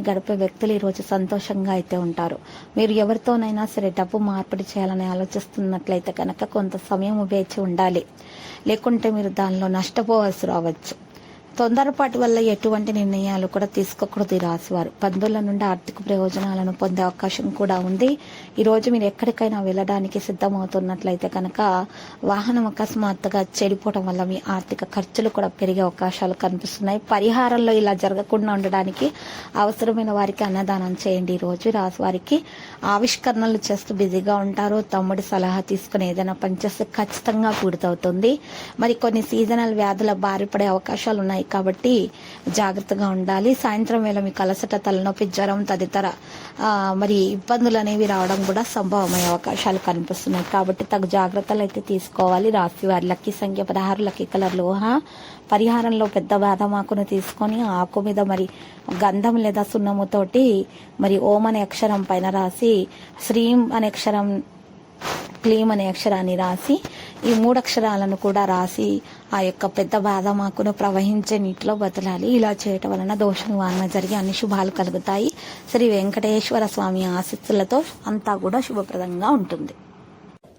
గడిపే వ్యక్తులు ఈరోజు సంతోషంగా అయితే ఉంటారు. మీరు ఎవరితోనైనా సరే డబ్బు మార్పిడి చేయాలని ఆలోచిస్తున్నట్లయితే కనుక కొంత సమయం వేచి ఉండాలి. లేకుంటే మీరు దానిలో నష్టపోవాల్సి రావచ్చు. తొందరపాటు వల్ల ఎటువంటి నిర్ణయాలు కూడా తీసుకోకూడదు ఈ రాశివారు. బంధువుల నుండి ఆర్థిక ప్రయోజనాలను పొందే అవకాశం కూడా ఉంది. ఈరోజు మీరు ఎక్కడికైనా వెళ్ళడానికి సిద్ధమవుతున్నట్లయితే కనుక వాహనం అకస్మాత్తుగా చెడిపోవడం వల్ల మీ ఆర్థిక ఖర్చులు కూడా పెరిగే అవకాశాలు కనిపిస్తున్నాయి. పరిహారంలో ఇలా జరగకుండా ఉండడానికి అవసరమైన వారికి అన్నదానం చేయండి. ఈ రోజు వారికి ఆవిష్కరణలు చేస్తూ బిజీగా ఉంటారు. తమ్ముడి సలహా తీసుకుని ఏదైనా పనిచేస్తే ఖచ్చితంగా పూర్తవుతుంది మరి కొన్ని సీజనల్ వ్యాధుల బారి పడే అవకాశాలు ఉన్నాయి కాబట్టి జాగ్రత్తగా ఉండాలి. సాయంత్రం వేళ మీకు అలసట తలనొప్పి జ్వరం తదితర మరి ఇబ్బందులు అనేవి రావడం కూడా సంభవమయ్యే అవకాశాలు కనిపిస్తున్నాయి. కాబట్టి తగు జాగ్రత్తలు అయితే తీసుకోవాలి. రాశివారి లక్కీ సంఖ్య పదహారు లక్కీ కలర్ లోహ. పరిహారంలో పెద్ద బాదమాకును తీసుకొని ఆకు మీద మరి గంధం లేదా సున్నముతోటి మరి ఓం అనే అక్షరం పైన రాసి శ్రీం అనే అక్షరం క్లీమ్ అనే అక్షరాన్ని రాసి ఈ మూడు అక్షరాలను కూడా రాసి ఆ యొక్క పెద్ద బాధమాకును ప్రవహించే నీటిలో బతలాలి. ఇలా చేయటం వలన దోష నివారణ జరిగి అన్ని శుభాలు కలుగుతాయి. శ్రీ వెంకటేశ్వర స్వామి ఆశీస్సులతో అంతా కూడా శుభప్రదంగా ఉంటుంది.